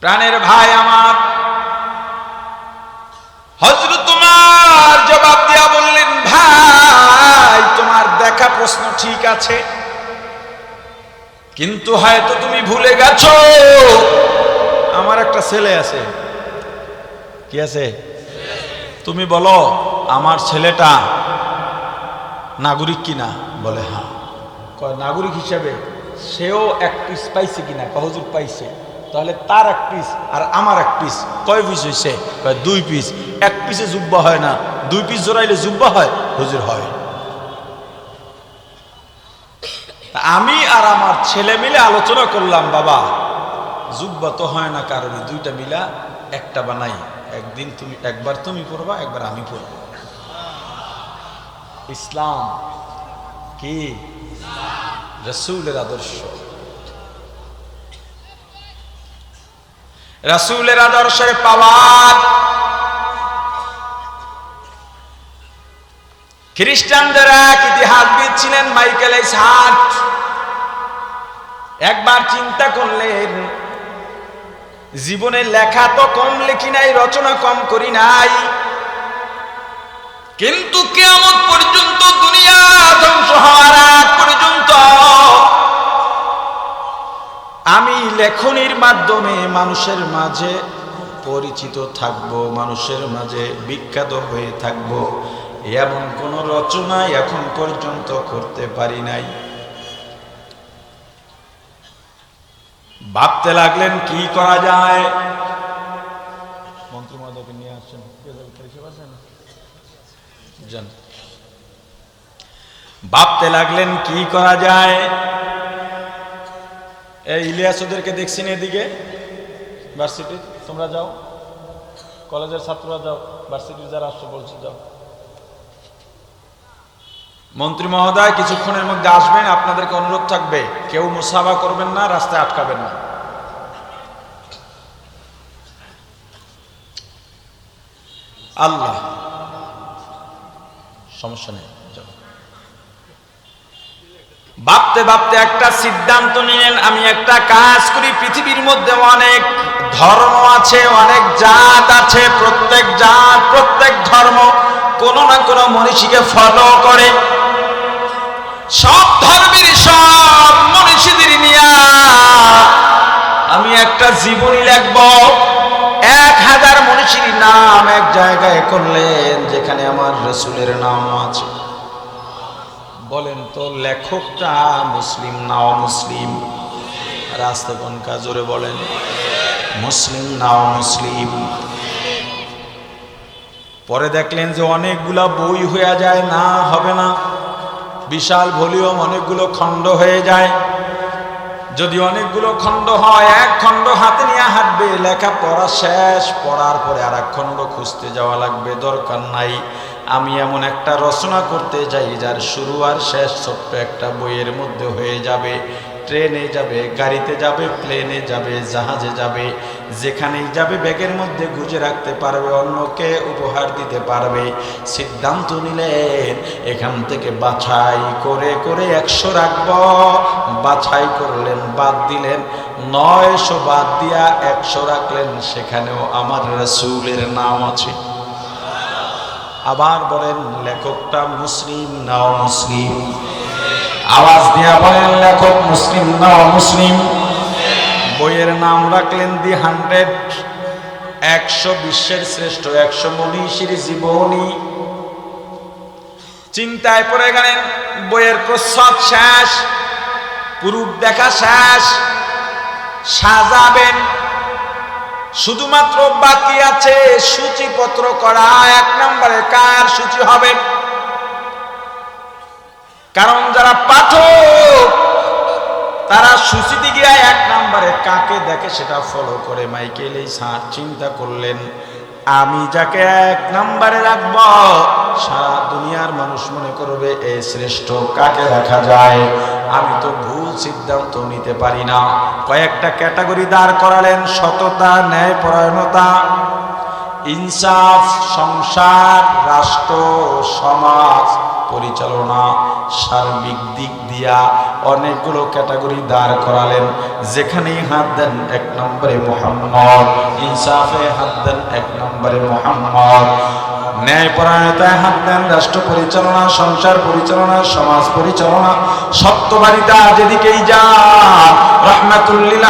প্রাণের ভাই আমার। হজরত তোমার জবাব দিয়া বললেন, ভাই, তোমার দেখা প্রশ্ন ঠিক আছে। কিন্তু হয়তো তুমি ভুলে গেছো। আমার একটা ছেলে আছে। কি আছে? তুমি বলো, আমার ছেলেটা নাগরিক কিনা? বলে হ্যাঁ। নাগরিক হিসাবে সেও এক পিস পাইছে কিনা কহজুর পাইছে। তাহলে তার এক পিস আর আমার এক পিস কয় পিস হয়েছে দুই পিস এক পিসে জুব্বা হয় না। দুই পিস জোড়াইলে জুব্বা হয়? হুজুর, হয়। আমি আর আমার ছেলে মিলে আলোচনা করলাম, বাবা, জুব্বা তো হয় না কারণে দুইটা মিলা একটা বানাই। একদিন তুমি, একবার তুমি পড়বা, একবার আমি পড়ব। ইসলাম কি? রসুলের আদর্শ। রসুলের আদর্শের পাওয়ার। খ্রিস্টানদের এক ইতিহাসবিদ ছিলেন মাইকেল একবার চিন্তা করলেন জীবনে লেখা তো কম লিখি নাই, রচনা কম করি নাই। কিন্তু কেমন পর্যন্ত দুনিয়া ধ্বংস হওয়ার লেখনির মাধ্যমে মানুষের মাঝে পরিচিত থাকব মানুষের মাঝে বিখ্যাত হয়ে থাকব। এমন কোন রচনা এখন পর্যন্ত করতে পারি নাই। ভাবতে লাগলেন কি করা যায়? মন্ত্রী মহোদয়কে নিয়ে আসছেন। ভাবতে লাগলেন কি করা যায়? এই ইলিয়াস ওদেরকে দেখছি না এদিকে। ভার্সিটি তোমরা যাও। কলেজের ছাত্ররা যাও। ভার্সিটির যারা আসছো, বলছি যাও। মন্ত্রী মহোদয়, কিছুক্ষণের মধ্যে আসবেন। আপনাদেরকে অনুরোধ থাকবে, কেউ মুসাফা করবেন না, রাস্তায় আটকাবেন না। আল্লাহ। সমস্যা নেই। ভাবতে ভাবতে একটা সিদ্ধান্ত নিলেন, আমি একটা কাজ করি, পৃথিবীর মধ্যে অনেক ধর্ম আছে, অনেক জাত আছে, প্রত্যেক জাত, প্রত্যেক ধর্ম, কোনো না কোনো মনীষীকে ফলো করে। সব ধর্মের সব মনীষীদের নিয়ে আমি একটা জীবনী লিখব। এক হাজার মনীষীর নাম এক জায়গায় করলেন, যেখানে আমার রসুলের নাম আছে। বলেন তো, লেখকটা মুসলিম না অমুসলিম? রাস্তা কোন কাজরে বলেন, মুসলিম না অমুসলিম? পরে দেখলেন যে অনেকগুলা বই হয়ে যায়, না হবে না। বিশাল ভলিউম, অনেকগুলো খণ্ড হয়ে যায়। যদি অনেকগুলো খণ্ড হয়, এক খণ্ড হাতে নিয়ে হাঁটবে, লেখা পড়া শেষ, পড়ার পরে আর এক খণ্ড খুঁজতে যাওয়া লাগবে, দরকার নাই। আমি এমন একটা রচনা করতে যাই যার শুরু আর শেষ ছোট্ট একটা বইয়ের মধ্যে হয়ে যাবে। ট্রেনে যাবে, গাড়িতে যাবে, প্লেনে যাবে, জাহাজে যাবে, যেখানেই যাবে ব্যাগের মধ্যে গুজে রাখতে পারবে, অন্যকে উপহার দিতে পারবে। সিদ্ধান্ত নিলেন, এখান থেকে বাছাই করে করে একশো রাখব। বাছাই করলেন, বাদ দিলেন, নয়শো বাদ দিয়া একশো রাখলেন, সেখানেও আমার রসুলের নাম আছে। আবার বলেন, লেখকটা মুসলিম না মুসলিম আওয়াজ দিয়া বলেন, লেখক মুসলিম না মুসলিম বইয়ের নাম রাখলেন দি হান্ড্রেড। একশো বিশ্বের শ্রেষ্ঠ, একশো মনীষীর জীবনী। চিন্তায় পড়ে গেলেন, বইয়ের প্রস্তাব শেষ পুরুপ দেখা শেষ, সাজাবেন শুধুমাত্র বাকি আছে সূচিপত্র করা। এক নম্বরে কার সূচি হবে? কারণ যারা পাঠক, তারা সূচিতে গিয়ে এক নম্বরে কাকে দেখে সেটা ফলো করে। মাইকেল এই সার চিন্তা করলেন আমি যাকে এক নম্বরে রাখব, সারা দুনিয়ার মানুষ মনে করবে এ শ্রেষ্ঠ কাকে রাখা যায়? আমি তো ভুল সিদ্ধান্ত নিতে পারি না। কয়েকটা ক্যাটাগরি দাঁড় করালেন, সততা, ন্যায়পরায়ণতা। ইনসাফ, সংসার, রাষ্ট্র, সমাজ। পরিচালনা, সার্বিক দিক দিয়া অনেকগুলো ক্যাটাগরি দাঁড় করালেন। যেখানেই হাত দেন এক নম্বরে মোহাম্মদ, ইনসাফে হাত দেন এক নম্বরে মোহাম্মদ। ন্যায় পরায়ণতায় হাত দেন রাষ্ট্র পরিচালনা, সংসার পরিচালনা, সমাজ পরিচালনা, সত্যবাদিতা যেদিকেই যা রহমাতুল্লিল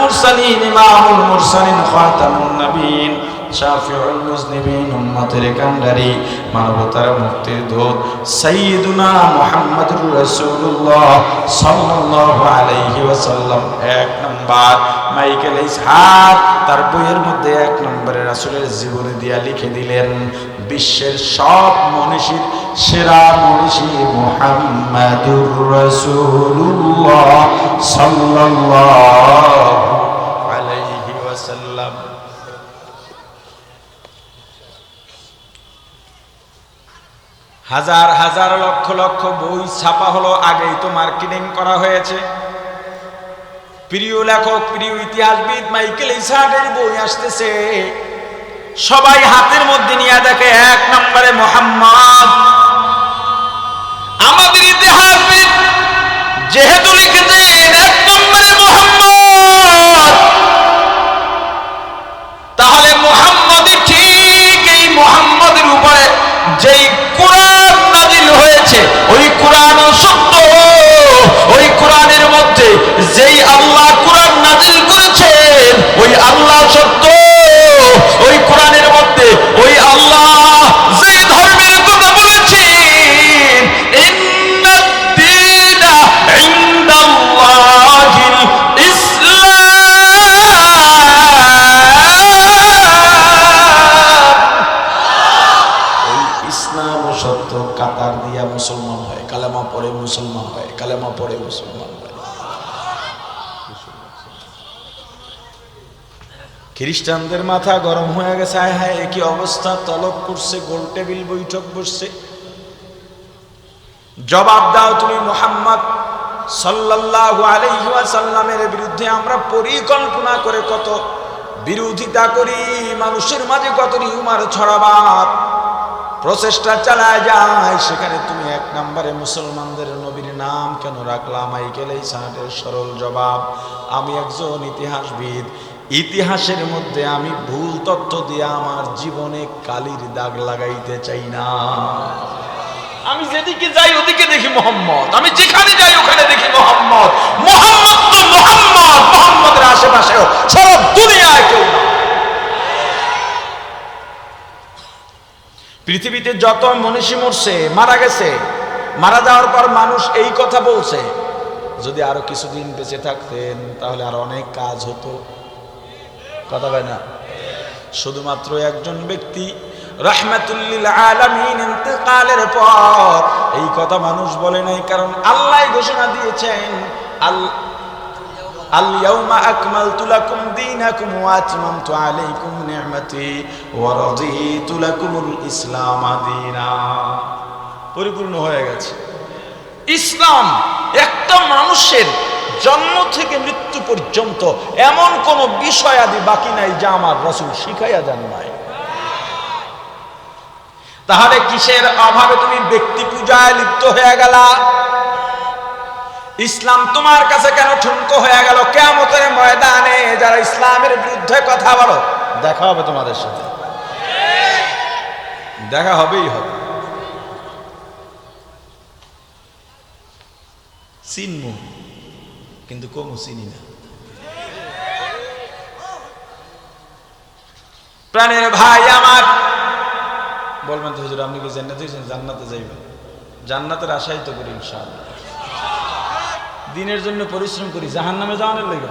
মুরসালিন, ইমামুল মুরসালিন, খাতামুন নবীন। শাফিউল মুজনিবিন, উম্মতের কান্ডারি, মানবতার মুক্তির দূত সাইয়্যিদুনা মুহাম্মাদুর রাসূলুল্লাহ সাল্লাল্লাহু আলাইহি ওয়াসাল্লাম। এক নাম্বার, মাইকেল ইসহাক তার বইয়ের মধ্যে এক নম্বরে রাসূলের জীবনী দিয়া লিখে দিলেন, বিশ্বের সব মনীষীর সেরা মনীষী মুহাম্মাদুর রাসূলুল্লাহ সাল্লাল্লাহু আলাইহি ওয়াসাল্লাম হাজার হাজার লক্ষ লক্ষ বই ছাপা হলো আগেই তো মার্কেটিং করা হয়েছে। প্রিয় লেখক, প্রিয় ইতিহাসবিদ মাইকেল ইসাহাটের বই আসতেছে। সবাই হাতের মধ্যে নিয়ে দেখে এক নম্বরে মোহাম্মদ। আমাদের ইতিহাসবিদ যেহেতু লিখেছেন, এক খ্রিস্টানদের মাথা গরম হয়ে গেছে আয় হায় একই অবস্থা? তলব করছে, গোল টেবিল বৈঠক বসছে। জবাব দাও তুমি মোহাম্মদ সাল্লাল্লাহু আলাইহি ওয়াসাল্লামের বিরুদ্ধে। আমরা পরিকল্পনা করে কত বিরোধিতা করি, মানুষের মাঝে কত রিউমার ছড়াবাদ। প্রচেষ্টা চালায় যায়, সেখানে তুমি এক নম্বরে মুসলমানদের নবীর নাম কেন রাখলাম? আই গেলেই সাহাটের সরল জবাব, আমি একজন ইতিহাসবিদ। ইতিহাসের মধ্যে আমি ভুল তথ্য দিয়ে আমার জীবনে কালির দাগ লাগাইতে চাই না। আমি যেদিকে যাই ওদিকে দেখি মোহাম্মদ। আমি যেখানে যাই ওখানে দেখি মোহাম্মদ। মোহাম্মদ তো মোহাম্মদ, মোহাম্মদের আশেপাশেও সারা দুনিয়ায় কেউ পৃথিবীতে যত মনীষী মরছে, মারা গেছে মারা যাওয়ার পর মানুষ এই কথা বলছে যদি আরো কিছুদিন বেঁচে থাকতেন তাহলে আর অনেক কাজ হতো কথা হয় না শুধুমাত্র একজন ব্যক্তি রহমাতুল্লিল আলামিন ইন্তেকালের পর এই কথা মানুষ বলে নাই কারণ আল্লাহ ঘোষণা দিয়েছেন আল اليوم أكملت لكم دينكم وأتممت عليكم نعمتي ورضيت لكم الإسلام دينا পরিপূর্ণ হয়ে গেছে। ইসলাম একটা মানুষের জন্ম থেকে মৃত্যু পর্যন্ত এমন কোন বিষয় আদি বাকি নাই যা আমার রসুল শিখাইয়া যান নাই। তাহলে কিসের অভাবে তুমি ব্যক্তি পূজায় লিপ্ত হয়ে গেলা? ইসলাম তোমার কাছে কেন ঠুনকো হয়ে গেল? কেমতের ময়দানে যারা ইসলামের বিরুদ্ধে কথা বলো, দেখা হবে তোমাদের সাথে। দেখা হবেই হবে। চিনমু কিন্তু কমু চিনি না প্রাণের ভাই আমার। বলবেন তো হুজুর, আপনি কি জান্নাতে হয়েছেন জান্নাতে যাইবেন। জান্নাতের আশাই তো করি ইনশাআল্লাহ। দিনের জন্য পরিশ্রম করি জাহান নামে যাওয়ানোর লেগে।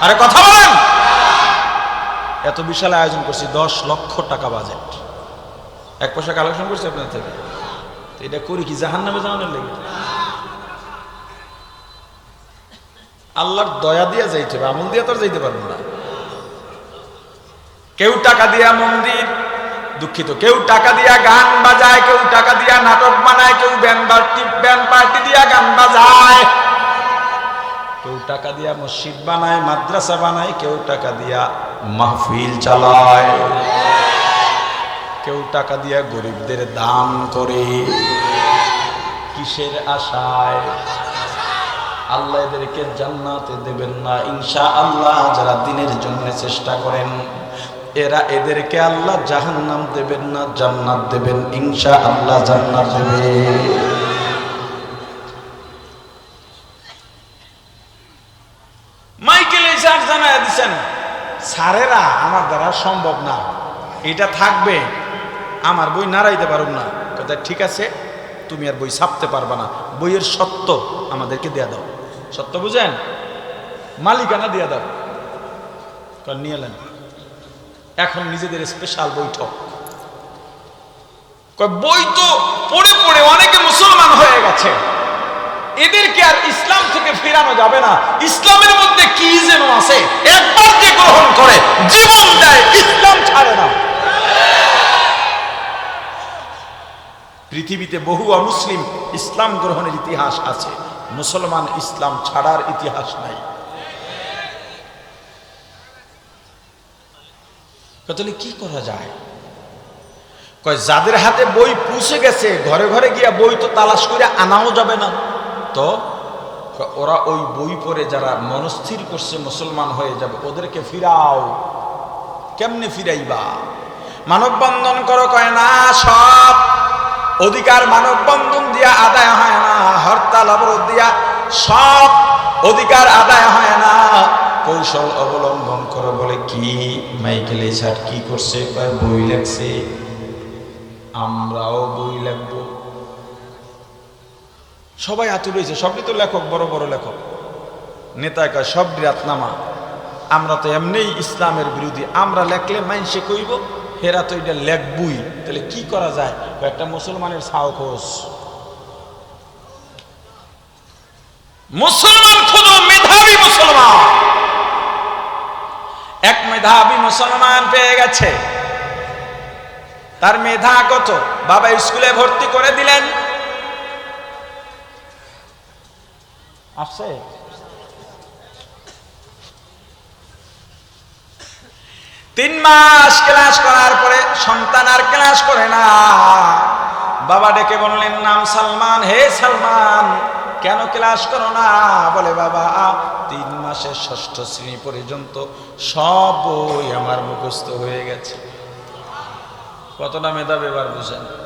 আরে কথা বলেন! এত বিশাল আয়োজন করছি, দশ লক্ষ টাকা বাজেট। এক পয়সা কালেকশন করছি আপনার থেকে। এটা করি কি জাহান নামে যাওয়ানোর লেগে? আল্লাহর দয়া দিয়া যাইতে হবে, আমল দিয়া তো যাইতে পারব না। কেউ টাকা দিয়া মন্দির, দুঃখিত, কেউ টাকা দিয়া গান বাজায়, কেউ টাকা দিয়া নাটক বানায়, কেউ পার্টি পার্টি দিয়া গান বাজায়। কেউ টাকা দিয়া মসজিদ বানায়, মাদ্রাসা বানায়, কেউ টাকা দিয়া মাহফিল চালায়। কেউ টাকা দিয়া গরিবদের দান করে। কিসের আশায়? আল্লাহ এদেরকে জান্নাতে দেবেন না। ইনশা আল্লাহ যারা দিনের জন্য চেষ্টা করেন, এরা এদেরকে আল্লাহ জাহান্নাম দেবেন না, জান্নাত দেবেন। ইনশা আল্লাহ জান্নাত দেবে। মাইকেল এই স্যার জানায় দিচ্ছেন স্যারেরা আমার দ্বারা সম্ভব না। এটা থাকবে, আমার বই নাড়াইতে পারব না। কথা ঠিক আছে, তুমি আর বই ছাপতে পারবা না। বইয়ের সত্য আমাদেরকে দেয়া দাও। সত্য বুঝেন? মালিকানা দিয়ে দাও। নিয়ে এলেন এখন নিজেদের স্পেশাল বৈঠক। বই তো পড়ে পড়ে অনেকে মুসলমান হয়ে গেছে। এদেরকে আর ইসলাম থেকে ফেরানো যাবে না। ইসলামের মধ্যে কি যেন আছে, একবার যে গ্রহণ করে, জীবন দেয়, ইসলাম ছাড়ে না। পৃথিবীতে বহু অমুসলিম ইসলাম গ্রহণের ইতিহাস আছে। মুসলমান ইসলাম ছাড়ার ইতিহাস নাই। তাহলে কি করা যায়? কয়, যাদের হাতে বই পুষে গেছে, ঘরে ঘরে গিয়া বই তো তালাশ করে আনাও যাবে না। তো ওরা ওই বই পড়ে যারা মনস্থির করছে মুসলমান হয়ে যাবে, ওদেরকে ফিরাও। কেমনে ফিরাইবা? মানববন্ধন করো, কয়, না, সব অধিকার মানববন্ধন দিয়া আদায় হয় না, হরতাল অবরোধ দিয়া সব অধিকার আদায় হয় না। কৌশল অবলম্বন করো বলে কি? মাইকেল স্যার কি করছে? বই লেখছে। আমরাও বই লিখব। সবাই আতুর রয়েছে সবই তো লেখক, বড় বড় লেখক। নেতা কয় সব রাতনামা। আমরা তো এমনিই ইসলামের বিরোধী, আমরা লেখলে মাইনসে কইব। হেরা তো এটা লেখবই। তাহলে কি করা যায়? একটা মুসলমানের সাহস। মুসলমান খুদ মেধাবী মুসলমান। এক মেধাবী মুসলমান পেয়ে গেছে। তার মেধা কত? বাবা স্কুলে ভর্তি করে দিলেন। আসছে? তিন মাস ক্লাস করার পরে সন্তান আর ক্লাস করে না। বাবা ডেকে বললেন, নাম সালমান, হে সালমান, কেন ক্লাস করো না? বলে, বাবা, তিন মাসের ষষ্ঠ শ্রেণি পর্যন্ত সব বই আমার মুখস্থ হয়ে গেছে। কতটা মেধাব এবার বুঝেন।